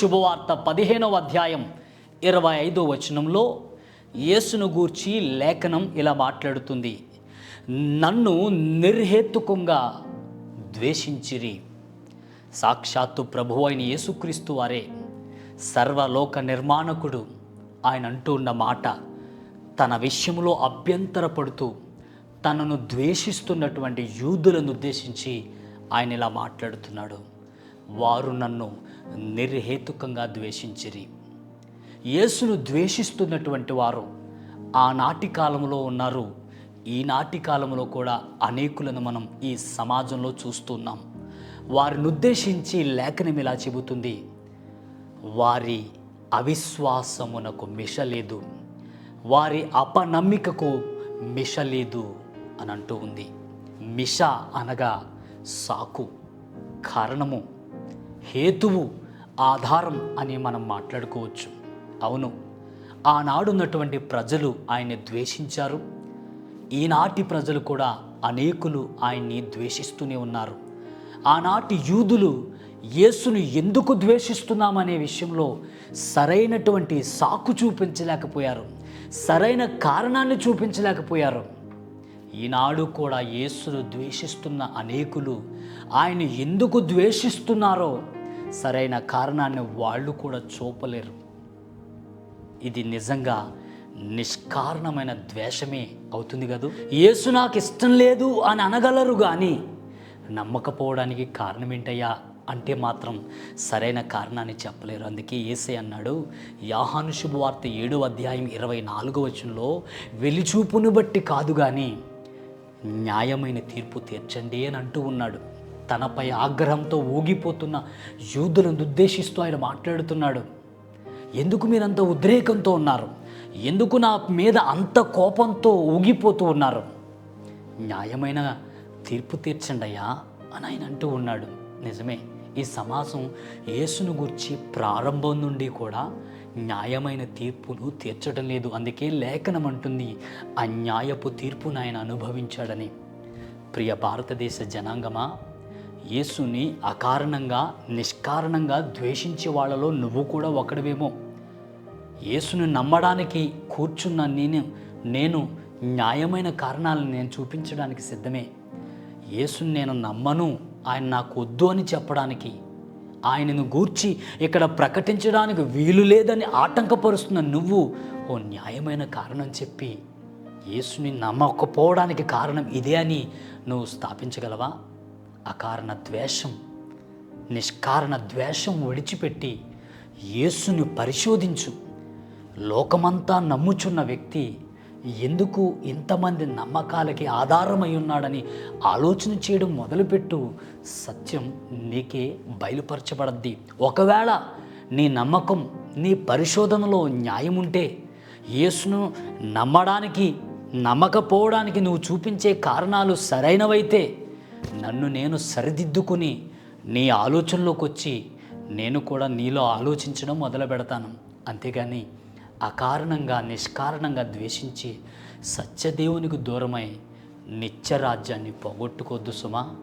శుభవార్త పదిహేనవ అధ్యాయం ఇరవై ఐదో వచనంలో యేసును గూర్చి లేఖనం ఇలా మాట్లాడుతుంది. నన్ను నిర్హేతుకంగా ద్వేషించిరి. సాక్షాత్తు ప్రభు అయిన యేసుక్రీస్తు వారే సర్వలోక నిర్మాణకుడు. ఆయన అంటూ ఉన్న మాట తన విషయంలో అభ్యంతరపడుతూ తనను ద్వేషిస్తున్నటువంటి యూదులను ఉద్దేశించి ఆయన ఇలా మాట్లాడుతున్నాడు. వారు నన్ను నిర్హేతుకంగా ద్వేషించిరి. యేసును ద్వేషిస్తున్నటువంటి వారు ఆనాటి కాలంలో ఉన్నారు. ఈనాటి కాలంలో కూడా అనేకులను మనం ఈ సమాజంలో చూస్తున్నాం. వారిని ఉద్దేశించి లేఖనం ఇలా చెబుతుంది. వారి అవిశ్వాసమునకు మిషలేదు వారి అపనమ్మికకు మిష లేదు అని అంటూ ఉంది. మిష అనగా సాకు కారణము. హేతువు ఆధారం అని మనం మాట్లాడుకోవచ్చు. అవును ఆనాడున్నటువంటి ప్రజలు ఆయన్ని ద్వేషించారు. ఈనాటి ప్రజలు కూడా అనేకులు ఆయన్ని ద్వేషిస్తూనే ఉన్నారు. ఆనాటి యూదులు యేసును ఎందుకు ద్వేషిస్తున్నామనే విషయంలో సరైనటువంటి సాకు చూపించలేకపోయారు. సరైన కారణాన్ని చూపించలేకపోయారు. ఈనాడు కూడా యేసును ద్వేషిస్తున్న అనేకులు ఆయన ఎందుకు ద్వేషిస్తున్నారో సరైన కారణాన్ని వాళ్ళు కూడా చూపలేరు. ఇది నిజంగా నిష్కారణమైన ద్వేషమే అవుతుంది కదూ? యేసు నాకు ఇష్టం లేదు అని అనగలరు కానీ నమ్మకపోవడానికి కారణం ఏంటయ్యా అంటే మాత్రం సరైన కారణాన్ని చెప్పలేరు. అందుకే ఏసే అన్నాడు యాహాను శుభవార్త ఏడో అధ్యాయం ఇరవై నాలుగో వచనంలో వెలిచూపును బట్టి కాదు కానీ న్యాయమైన తీర్పు తీర్చండి అని అంటూ ఉన్నాడు. తనపై ఆగ్రహంతో ఊగిపోతున్న యూదులను ఉద్దేశిస్తూ ఆయన మాట్లాడుతున్నాడు. ఎందుకు మీరంత ఉద్రేకంతో ఉన్నారు? ఎందుకు నా మీద అంత కోపంతో ఊగిపోతూ ఉన్నారు? న్యాయమైన తీర్పు తీర్చండి అయ్యా అని ఆయన అంటూ ఉన్నాడు. నిజమే ఈ సమాజం యేసును గురించి ప్రారంభం నుండి కూడా న్యాయమైన తీర్పును తీర్చడం లేదు. అందుకే లేఖనం అంటుంది అన్యాయపు తీర్పును ఆయన అనుభవించాడని. ప్రియ భారతదేశ జనాంగమా యేసుని అకారణంగా నిష్కారణంగా ద్వేషించే వాళ్ళలో నువ్వు కూడా ఒకడివేమో. యేసుని నమ్మడానికి కూర్చున్న నేను నేను న్యాయమైన కారణాలను నేను చూపించడానికి సిద్ధమే. యేసుని నేను నమ్మను ఆయన నాకు వద్దు అని చెప్పడానికి ఆయనను గూర్చి ఇక్కడ ప్రకటించడానికి వీలు లేదని ఆటంకపరుస్తున్న నువ్వు ఓ న్యాయమైన కారణం చెప్పి యేసుని నమ్మకపోవడానికి కారణం ఇదే అని నువ్వు స్థాపించగలవా? అకారణ ద్వేషం నిష్కారణ ద్వేషం విడిచిపెట్టి యేసును పరిశోధించు. లోకమంతా నమ్ముచున్న వ్యక్తి ఎందుకు ఇంతమంది నమ్మకాలకి ఆధారమై ఉన్నాడని ఆలోచన చేయడం మొదలుపెట్టు. సత్యం నీకే బయలుపరచబడద్ది. ఒకవేళ నీ నమ్మకం నీ పరిశోధనలో న్యాయం ఉంటే యేసును నమ్మడానికి నమ్మకపోవడానికి నువ్వు చూపించే కారణాలు సరైనవైతే నన్ను నేను సరిదిద్దుకుని నీ ఆలోచనలోకి వచ్చి నేను కూడా నీలో ఆలోచించడం మొదలు పెడతాను. అంతేగాని అకారణంగా నిష్కారణంగా ద్వేషించి సత్యదేవునికి దూరమై నిత్యరాజ్యాన్ని పోగొట్టుకోవద్దు సుమా.